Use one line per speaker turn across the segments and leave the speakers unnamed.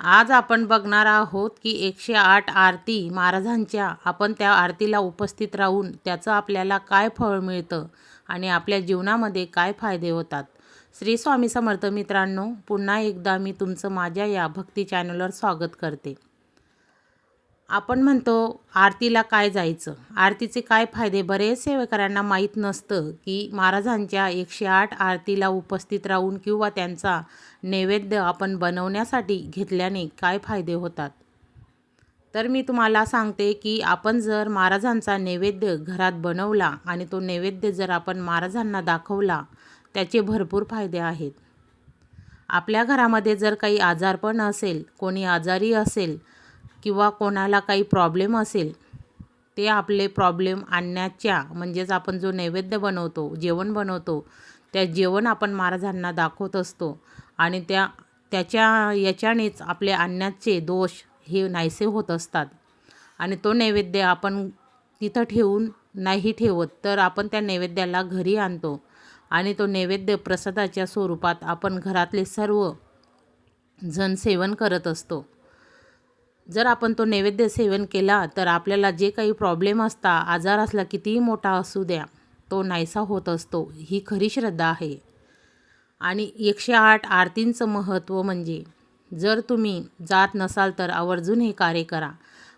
आज आपण बघणार आहोत की एकशे आठ आरती महाराजांच्या आपण त्या आरतीला उपस्थित राहून त्याचं आपल्याला काय फळ मिळतं आणि आपल्या जीवनामध्ये काय फायदे होतात. श्री स्वामी समर्थ मित्रांनो पुन्हा एकदा मी तुमचं माझ्या या भक्ती चॅनलवर स्वागत करते. आपण म्हणतो आरतीला काय जायचं? आरतीचे काय फायदे? बरेच सेवेकऱ्यांना माहीत नसतं की महाराजांच्या एकशे आठ आरतीला उपस्थित राहून किंवा त्यांचा नैवेद्य आपण बनवण्यासाठी घेतल्याने काय फायदे होतात? तर मी तुम्हाला सांगते की आपण जर महाराजांचा नैवेद्य घरात बनवला आणि तो नैवेद्य जर आपण महाराजांना दाखवला त्याचे भरपूर फायदे आहेत. आपल्या घरामध्ये जर काही आजारपण असेल कोणी आजारी असेल किंवा कोणाला काही प्रॉब्लेम असेल ते आपले प्रॉब्लेम आणण्याच्या म्हणजेच आपण जो नैवेद्य बनवतो जेवण बनवतो त्या जेवण आपण महाराजांना दाखवत असतो आणि त्या त्याच्या याच्यानेच आपले आणण्याचे दोष हे नाहीसे होत असतात. आणि तो नैवेद्य आपण तिथं ठेवून नाही ठेवत तर आपण त्या नैवेद्याला घरी आणतो आणि तो नैवेद्य प्रसादाच्या स्वरूपात आपण घरातले सर्व जण सेवन करत असतो. जर आपण तो नैवेद्य सेवन केला तर आपल्याला जे काही प्रॉब्लेम असता आजार असला कितीही मोठा असू द्या तो नाहीसा होत असतो. ही खरी श्रद्धा आहे. आणि एकशे आठ आरतींचं महत्त्व म्हणजे जर तुम्ही जात नसाल तर आवर्जून हे कार्य करा.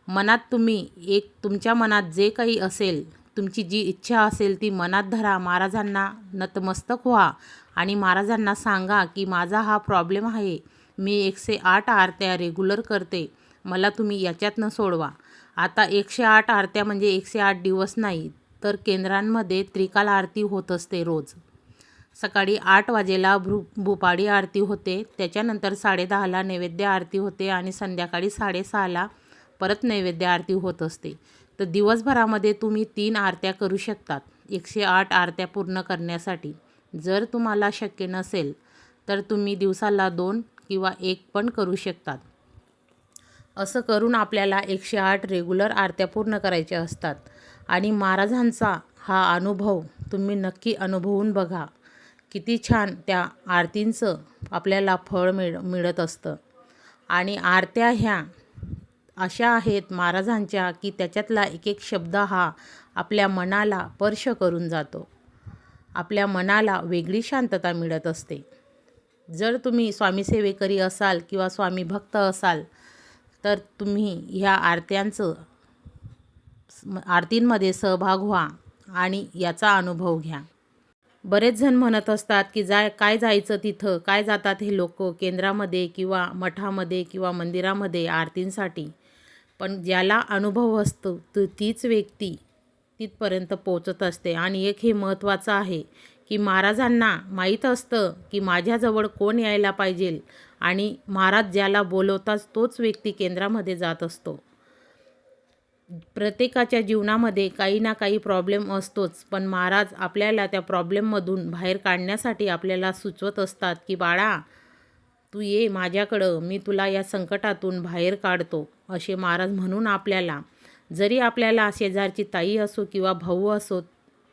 मनात तुम्ही एक तुमच्या मनात जे काही असेल तुमची जी इच्छा असेल ती मनात धरा. महाराजांना नतमस्तक व्हा आणि महाराजांना सांगा की माझा हा प्रॉब्लेम आहे. मी एकशे आठ आरत्या रेग्युलर करते. मला तुम्ही याच्यातनं सोडवा. आता एकशे आठ आरत्या म्हणजे एकशे आठ दिवस नाही तर केंद्रांमध्ये त्रिकाल आरती होत असते रोज. सकाळी आठ वाजेला भू भुपाळी आरती होते त्याच्यानंतर साडेदहाला नैवेद्य आरती होते आणि संध्याकाळी साडेसहाला परत नैवेद्य आरती होत असते. तर दिवसभरामध्ये तुम्ही तीन आरत्या करू शकतात एकशे आठ आरत्या पूर्ण करण्यासाठी. जर तुम्हाला शक्य नसेल तर तुम्ही दिवसाला दोन किंवा एक पण करू शकतात. असं करून आपल्याला एकशे आठ रेग्युलर आरत्या पूर्ण करायच्या असतात. आणि महाराजांचा हा अनुभव तुम्ही नक्की अनुभवून बघा. किती छान त्या आरतींचं आपल्याला फळ मिळ मिळत असतं. आणि आरत्या ह्या अशा आहेत महाराजांच्या की त्याच्यातला एक एक शब्द हा आपल्या मनाला स्पर्श करून जातो. आपल्या मनाला वेगळी शांतता मिळत असते. जर तुम्ही स्वामी सेवेकरी असाल किंवा स्वामी भक्त असाल तर तुम्ही ह्या आरत्यांचं आरतींमध्ये सहभाग व्हा आणि याचा अनुभव घ्या. बरेच जण म्हणत असतात की जाय काय जायचं तिथं काय जातात हे लोक केंद्रामध्ये किंवा मठामध्ये किंवा मंदिरामध्ये आरतींसाठी? पण ज्याला अनुभव असतो तो तीच व्यक्ती तिथपर्यंत पोचत असते. आणि एक हे महत्त्वाचं आहे की महाराजांना माहीत असतं की माझ्याजवळ कोण यायला पाहिजे. आणि महाराज ज्याला बोलवताच तोच व्यक्ती केंद्रामध्ये जात असतो. प्रत्येकाच्या जीवनामध्ये काही ना काही प्रॉब्लेम असतोच पण महाराज आपल्याला त्या प्रॉब्लेममधून बाहेर काढण्यासाठी आपल्याला सुचवत असतात की बाळा तू ये माझ्याकडं मी तुला या संकटातून बाहेर काढतो असे महाराज म्हणून आपल्याला जरी आपल्याला शेजारची ताई असो किंवा भाऊ असो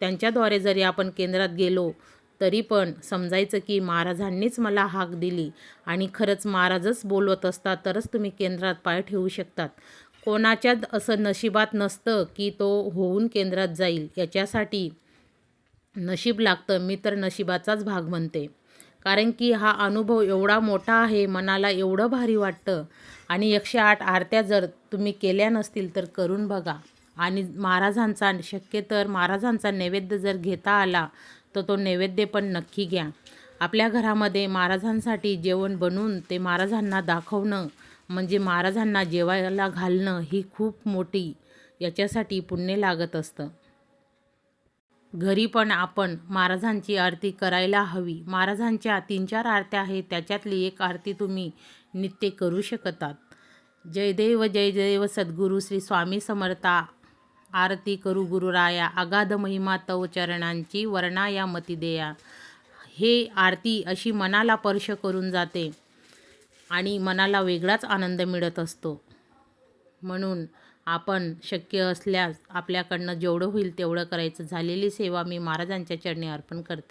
त्यांच्याद्वारे जरी आपण केंद्रात गेलो तरी पण समजायचं की महाराजांनीच मला हाक दिली. आणि खरंच महाराजच बोलवत असतात तरच तुम्ही केंद्रात पाय ठेवू शकतात. कोणाच्याच असं नशिबात नसतं की तो होऊन केंद्रात जाईल. याच्यासाठी नशीब लागतं. मी तर नशिबाचाच भाग म्हणते कारण की हा अनुभव एवढा मोठा आहे मनाला एवढं भारी वाटतं. आणि एकशे आठ आरत्या जर तुम्ही केल्या नसतील तर करून बघा. आणि महाराजांचा शक्य तर महाराजांचा नैवेद्य जर घेता आला तर तो नैवेद्य पण नक्की घ्या. आपल्या घरामध्ये महाराजांसाठी जेवण बनवून ते महाराजांना दाखवणं म्हणजे महाराजांना जेवायला घालणं ही खूप मोठी याच्यासाठी पुण्य लागत असतं. घरी पण आपण महाराजांची आरती करायला हवी. महाराजांच्या तीन चार आरत्या आहेत त्याच्यातली एक आरती तुम्ही नित्य करू शकतात. जयदेव जय देव सद्गुरू श्री स्वामी समर्था. आरती करू गुरुराया अगाध महिमा तव चरणांची वर्णाया मती देया. हे आरती अशी मनाला स्पर्श करून जाते आणि मनाला वेगळाच आनंद मिळत असतो. म्हणून आपण शक्य असल्यास आपल्याकडनं जेवढं होईल तेवढं करायचं. झालेली सेवा मी महाराजांच्या चरणी अर्पण करते.